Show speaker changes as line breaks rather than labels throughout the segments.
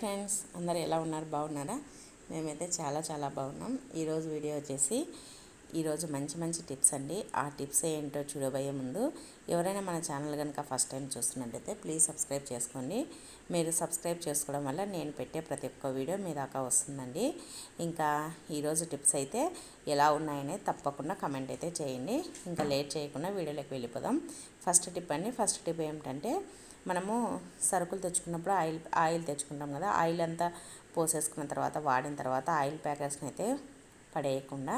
Friends అందరు ఎలా ఉన్నారు? బాగున్నారా? మేమైతే చాలా చాలా బాగున్నాం. ఈరోజు వీడియో వచ్చేసి ఈరోజు మంచి మంచి టిప్స్ అండి. ఆ టిప్స్ ఏంటో చూడబోయే ముందు ఎవరైనా మన ఛానల్ కనుక ఫస్ట్ టైం చూస్తున్నట్టయితే ప్లీజ్ సబ్స్క్రైబ్ చేసుకోండి. మీరు సబ్స్క్రైబ్ చేసుకోవడం వల్ల నేను పెట్టే ప్రతి ఒక్క వీడియో మీ దాకా వస్తుందండి. ఇంకా ఈరోజు టిప్స్ అయితే ఎలా ఉన్నాయనే తప్పకుండా కమెంట్ అయితే చేయండి. ఇంకా లేట్ చేయకుండా వీడియోలోకి వెళ్ళిపోదాం. ఫస్ట్ టిప్ అండి ఫస్ట్ టిప్ ఏమిటంటే మనము సరుకులు తెచ్చుకున్నప్పుడు ఆయిల్ ఆయిల్ తెచ్చుకుంటాం కదా ఆయిల్ అంతా పోసేసుకున్న తర్వాత వాడిన తర్వాత ఆయిల్ ప్యాకెట్స్ని అయితే పడేయకుండా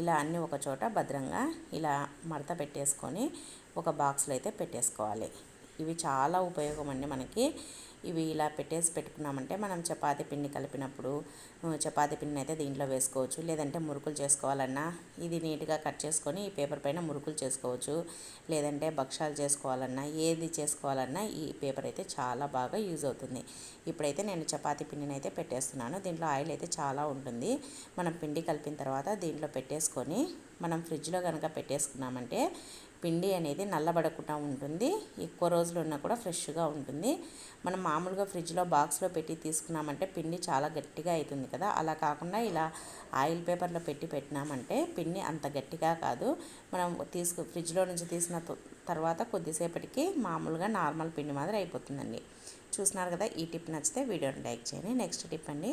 ఇలా అన్నీ ఒక చోట భద్రంగా ఇలా మడత పెట్టేసుకొని ఒక బాక్స్లో అయితే పెట్టేసుకోవాలి. ఇవి చాలా ఉపయోగం అండి మనకి. ఇవి ఇలా పెట్టేసి పెట్టుకున్నామంటే మనం చపాతీ పిండి కలిపినప్పుడు చపాతీ పిండిని అయితే దీంట్లో వేసుకోవచ్చు. లేదంటే మురుకులు చేసుకోవాలన్నా ఇది నీట్గా కట్ చేసుకొని ఈ పేపర్ పైన మురుకులు చేసుకోవచ్చు. లేదంటే భక్షాలు చేసుకోవాలన్నా ఏది చేసుకోవాలన్నా ఈ పేపర్ అయితే చాలా బాగా యూజ్ అవుతుంది. ఇప్పుడైతే నేను చపాతీ పిండిని అయితే పెట్టేస్తున్నాను. దీంట్లో ఆయిల్ అయితే చాలా ఉంటుంది. మనం పిండి కలిపిన తర్వాత దీంట్లో పెట్టేసుకొని మనం ఫ్రిడ్జ్లో కనుక పెట్టేసుకున్నామంటే పిండి అనేది నల్లబడకుండా ఉంటుంది. ఎక్కువ రోజులు ఉన్నా కూడా ఫ్రెష్గా ఉంటుంది. మనం మామూలుగా ఫ్రిడ్జ్లో బాక్స్లో పెట్టి తీసుకున్నామంటే పిండి చాలా గట్టిగా అవుతుంది కదా. అలా కాకుండా ఇలా ఆయిల్ పేపర్లో పెట్టి పెట్టినామంటే పిండి అంత గట్టిగా కాదు. మనం తీసుకు ఫ్రిడ్జ్లో నుంచి తీసిన తర్వాత కొద్దిసేపటికి మామూలుగా నార్మల్ పిండి మాదిరి అయిపోతుందండి. చూస్తున్నారు కదా ఈ టిప్ నచ్చితే వీడియోని లైక్ చేయండి. నెక్స్ట్ టిప్ అండి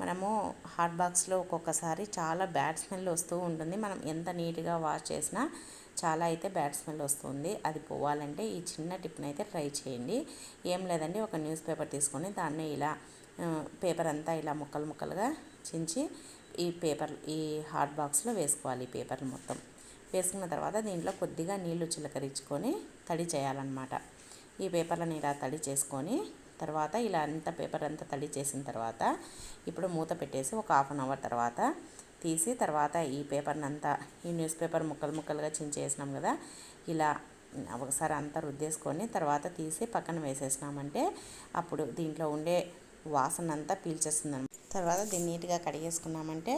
మనము హాట్ బాక్స్లో ఒక్కొక్కసారి చాలా బ్యాడ్ స్మెల్ వస్తూ ఉంటుంది. మనం ఎంత నీట్గా వాష్ చేసినా చాలా అయితే బ్యాడ్ స్మెల్ వస్తుంది. అది పోవాలంటే ఈ చిన్న టిప్ని అయితే ట్రై చేయండి. ఏం లేదండి ఒక న్యూస్ పేపర్ తీసుకొని దాన్ని ఇలా పేపర్ అంతా ఇలా ముక్కలు ముక్కలుగా చించి ఈ పేపర్ ఈ హాట్ బాక్స్లో వేసుకోవాలి ఈ పేపర్ మొత్తం. వేసుకున్న తర్వాత దీంట్లో కొద్దిగా నీళ్ళు చిలకరించుకొని తడి చేయాలన్నమాట. ఈ పేపర్లను ఇలా తడి చేసుకొని తర్వాత ఇలా అంత పేపర్ అంతా తడి చేసిన తర్వాత ఇప్పుడు మూత పెట్టేసి ఒక హాఫ్ అన్ అవర్ తర్వాత తీసి తర్వాత ఈ పేపర్ని అంతా ఈ న్యూస్ పేపర్ ముక్కలు ముక్కలుగా చించేసినాం కదా ఇలా ఒకసారి అంతా రుద్దేసుకొని తర్వాత తీసి పక్కన వేసేసినామంటే అప్పుడు దీంట్లో ఉండే వాసన అంతా పీల్చేస్తుంది తర్వాత దీన్ని నీట్గా కడిగేసుకున్నామంటే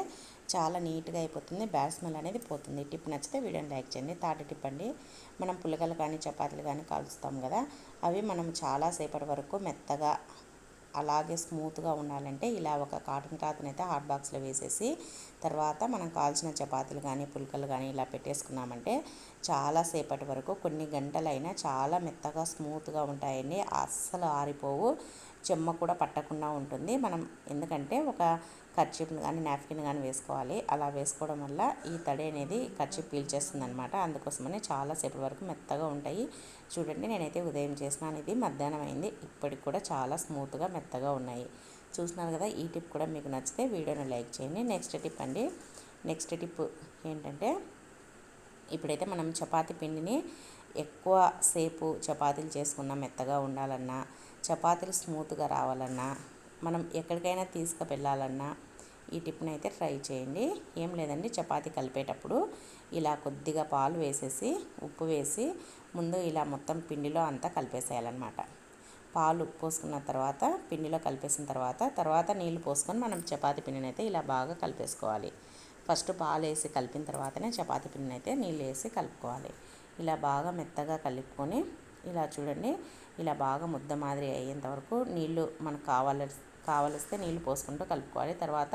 చాలా నీట్గా అయిపోతుంది బ్యాడ్ స్మెల్ అనేది పోతుంది. టిప్ నచ్చితే వీడియోని లైక్ చేయండి తాటి టిప్ అండి. మనం పులకలు కానీ చపాతీలు కానీ కాలుస్తాం కదా అవి మనం చాలా సేపటి వరకు మెత్తగా అలాగే స్మూత్గా ఉండాలంటే ఇలా ఒక కాటన్ క్లాత్ని అయితే హాట్ బాక్స్లో వేసేసి తర్వాత మనం కాల్చిన చపాతీలు కానీ పుల్కలు కానీ ఇలా పెట్టేసుకున్నామంటే చాలా సేపటి వరకు కొన్ని గంటలైనా చాలా మెత్తగా స్మూత్గా ఉంటాయండి. అస్సలు ఆరిపోవు. చెమ్మ కూడా పట్టకుండా ఉంటుంది. మనం ఎందుకంటే ఒక కర్చీప్ని కానీ నాప్కిన్ కానీ వేసుకోవాలి. అలా వేసుకోవడం వల్ల ఈ తడి అనేది కర్చీప్ పీల్చేస్తుంది అనమాట అందుకోసమని చాలాసేపటి వరకు మెత్తగా ఉంటాయి. చూడండి నేనైతే ఉదయం చేసినాను. ఇది మధ్యాహ్నం అయింది. ఇప్పటికి కూడా చాలా స్మూత్గా మెత్తగా ఉన్నాయి. చూసినారు కదా ఈ టిప్ కూడా మీకు నచ్చితే వీడియోని లైక్ చేయండి. నెక్స్ట్ టిప్ అండి. నెక్స్ట్ టిప్ ఏంటంటే ఇప్పుడైతే మనం చపాతీ పిండిని ఎక్కువ సేపు చపాతీలు చేసుకున్న మెత్తగా ఉండాలన్నా చపాతీలు స్మూత్గా రావాలన్నా మనం ఎక్కడికైనా తీసుకువెళ్ళాలన్నా ఈ టిప్ని అయితే ట్రై చేయండి. ఏం లేదండి చపాతీ కలిపేటప్పుడు ఇలా కొద్దిగా పాలు వేసేసి ఉప్పు వేసి ముందు ఇలా మొత్తం పిండిలో అంతా కలిపేసేయాలన్నమాట. పాలు పోసుకున్న తర్వాత పిండిలో కలిపేసిన తర్వాత తర్వాత నీళ్ళు పోసుకొని మనం చపాతీ పిండిని అయితే ఇలా బాగా కలిపేసుకోవాలి. ఫస్ట్ పాలు వేసి కలిపిన తర్వాతనే చపాతీ పిండిని అయితే నీళ్ళు వేసి కలుపుకోవాలి. ఇలా బాగా మెత్తగా కలుపుకొని ఇలా చూడండి ఇలా బాగా ముద్ద మాదిరి అయ్యేంత వరకు నీళ్ళు మనకు కావాల కావలిస్తే నీళ్ళు పోసుకుంటూ కలుపుకోవాలి. తర్వాత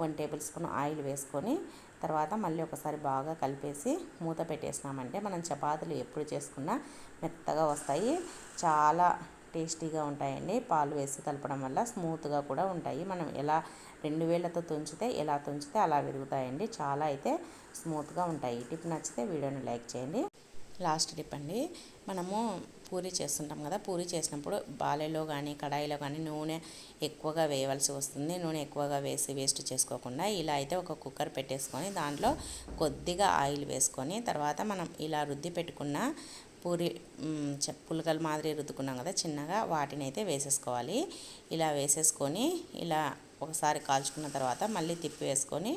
వన్ టేబుల్ స్పూన్ ఆయిల్ వేసుకొని తర్వాత మళ్ళీ ఒకసారి బాగా కలిపేసి మూత పెట్టేసినామంటే మనం చపాతీలు ఎప్పుడు చేసుకున్నా మెత్తగా వస్తాయి. చాలా టేస్టీగా ఉంటాయండి. పాలు వేసి కలపడం వల్ల స్మూత్గా కూడా ఉంటాయి. మనం ఎలా రెండు వేలతో తుంచితే ఎలా తుంచితే అలా విరుగుతాయండి. చాలా అయితే స్మూత్గా ఉంటాయి. టిప్ నచ్చితే వీడియోని లైక్ చేయండి. లాస్ట్ డిప్ అండి. మనము పూరి చేస్తుంటాం కదా పూరి చేసినప్పుడు బాలెలో కానీ కడాయిలో కానీ నూనె ఎక్కువగా వేయవలసి వస్తుంది. నూనె ఎక్కువగా వేసి వేస్ట్ చేసుకోకుండా ఇలా అయితే ఒక కుక్కర్ పెట్టేసుకొని దాంట్లో కొద్దిగా ఆయిల్ వేసుకొని తర్వాత మనం ఇలా రుద్ది పెట్టుకున్న పూరి పులకల మాదిరి రుద్దుకున్నాం కదా చిన్నగా వాటిని అయితే వేసేసుకోవాలి. ఇలా వేసేసుకొని ఇలా ఒకసారి కాల్చుకున్న తర్వాత మళ్ళీ తిప్పి వేసుకొని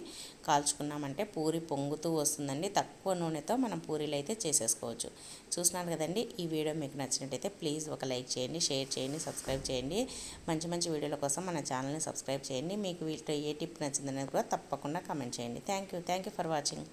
కాల్చుకున్నామంటే పూరి పొంగుతూ వస్తుందండి. తక్కువ నూనెతో మనం పూరీలు అయితే చేసేసుకోవచ్చు. చూసినారు కదండి ఈ వీడియో మీకు నచ్చినట్టయితే ప్లీజ్ ఒక లైక్ చేయండి షేర్ చేయండి సబ్స్క్రైబ్ చేయండి. మంచి మంచి వీడియోల కోసం మన ఛానల్ని సబ్స్క్రైబ్ చేయండి. మీకు వీటిలో ఏ టిప్ నచ్చిందనేది కూడా తప్పకుండా కమెంట్ చేయండి. Thank you. Thank you for watching.